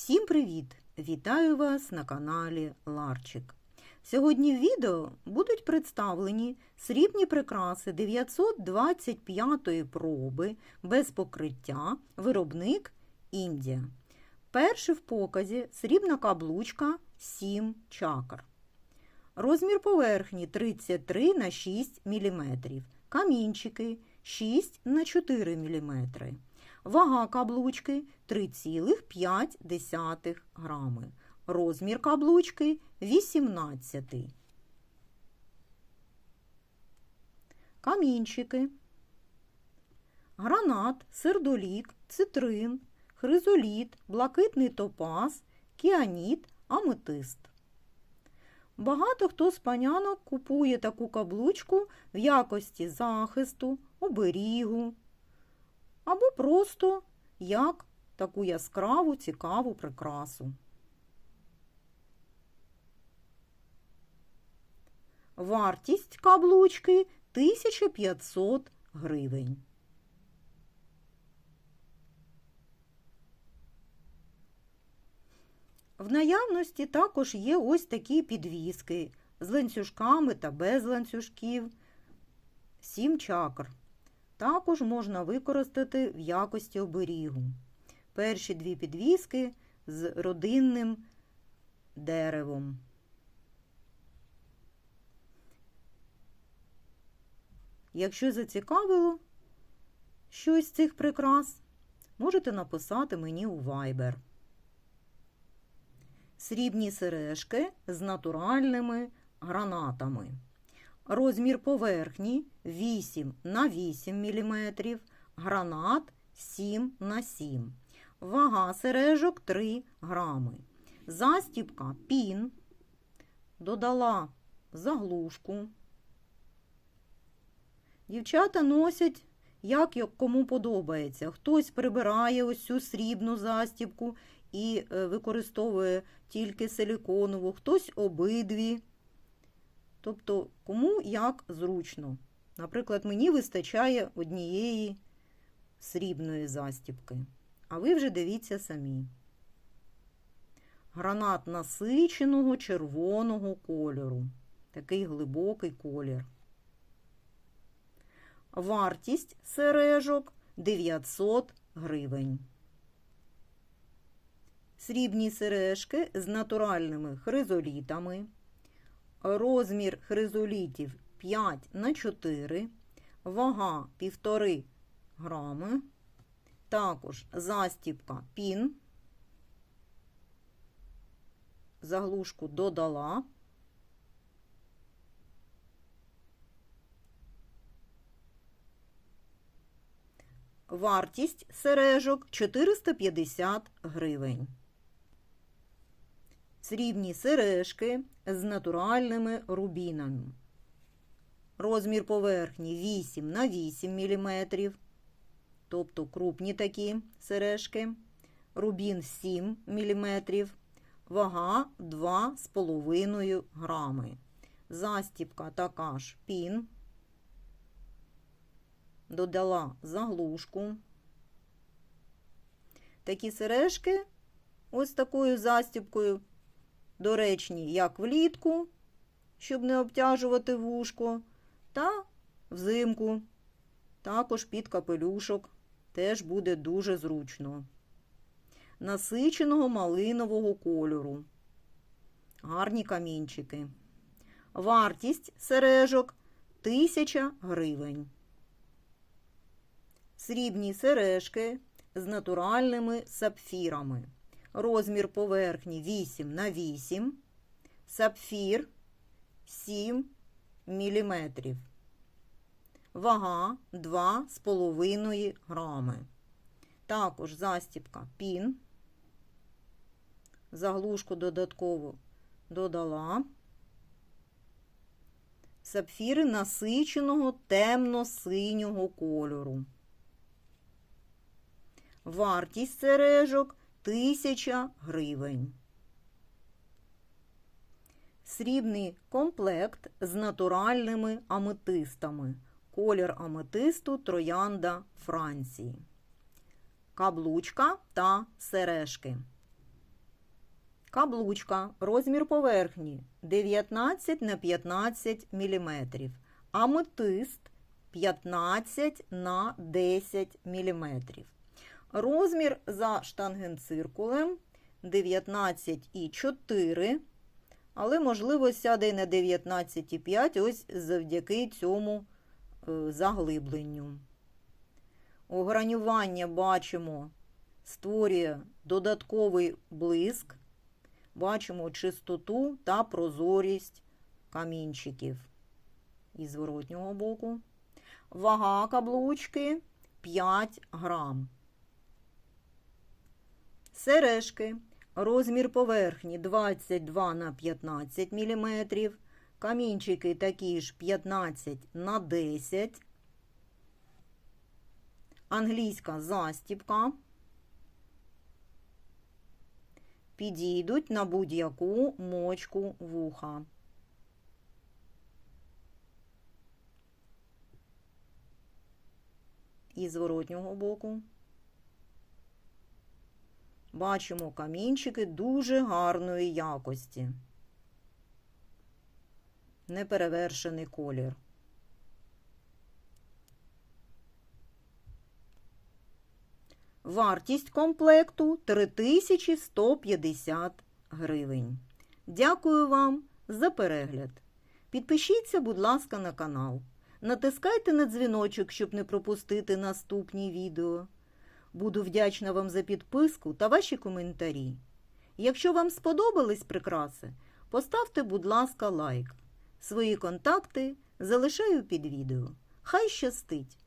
Всім привіт! Вітаю вас на каналі Ларчик. Сьогодні в відео будуть представлені срібні прикраси 925-ї проби без покриття, виробник Індія. Перший в показі срібна каблучка 7 чакр. Розмір поверхні 33 на 6 мм. Камінчики 6 на 4 мм. Вага каблучки 3,5 грами. Розмір каблучки 18. Камінчики. Гранат, сердолік, цитрин, хризоліт, блакитний топаз, кіаніт, аметист. Багато хто з панянок купує таку каблучку в якості захисту, оберігу або просто як таку яскраву, цікаву прикрасу. Вартість каблучки 1500 гривень. В наявності також є ось такі підвіски з ланцюжками та без ланцюжків, 7 чакр. Також можна використати в якості оберігу. Перші дві підвіски з родинним деревом. Якщо зацікавило щось з цих прикрас, можете написати мені у Viber. Срібні сережки з натуральними гранатами. Розмір поверхні 8 на 8 мм, гранат 7 на 7 Вага сережок 3 грами. Застіпка пін. Додала заглушку. Дівчата носять, як кому подобається. Хтось прибирає ось цю срібну застіпку і використовує тільки силіконову, хтось обидві. Тобто, кому як зручно. Наприклад, мені вистачає однієї срібної застіпки. А ви вже дивіться самі. Гранат насиченого червоного кольору. Такий глибокий колір. Вартість сережок 900 гривень. Срібні сережки з натуральними хризолітами. Розмір хризолітів 5 на 4, вага 1,5 грами. Також застіпка пін. Заглушку додала. Вартість сережок 450 гривень. Срібні сережки з натуральними рубінами. Розмір поверхні 8 на 8 мм, тобто крупні такі сережки. Рубін 7 мм, вага 2,5 грами. Застіпка така ж пін. Додала заглушку. Такі сережки ось такою застіпкою доречні як влітку, щоб не обтяжувати вушко, та взимку, також під капелюшок, теж буде дуже зручно. Насиченого малинового кольору. Гарні камінчики. Вартість сережок 1000 гривень. Срібні сережки з натуральними сапфірами розмір поверхні 8 на 8, сапфір 7 мм. Вага 2,5 грами. Також застіпка пін. Заглушку додатково додала. Сапфіри насиченого темно-синього кольору. Вартість сережок Тисяча гривень. Срібний комплект з натуральними аметистами. Колір аметисту троянда Франції. Каблучка та сережки. Каблучка, розмір поверхні 19 на 15 мм. Аметист 15 на 10 мм. Розмір за штангенциркулем 19,4 але, можливо, сяде й на 19,5 ось завдяки цьому е, заглибленню. Огранювання бачимо, створює додатковий блиск, бачимо чистоту та прозорість камінчиків із зворотнього боку. Вага каблучки 5 грам. Сережки. Розмір поверхні 22 на 15 мм. Камінчики такі ж 15 на 10 Англійська застібка. Підійдуть на будь-яку мочку вуха. І зворотнього боку. Бачимо камінчики дуже гарної якості. Неперевершений колір. Вартість комплекту 3150 гривень. Дякую вам за перегляд. Підпишіться, будь ласка, на канал. Натискайте на дзвіночок, щоб не пропустити наступні відео. Буду вдячна вам за підписку та ваші коментарі. Якщо вам сподобались прикраси, поставте, будь ласка, лайк. Свої контакти залишаю під відео. Хай щастить!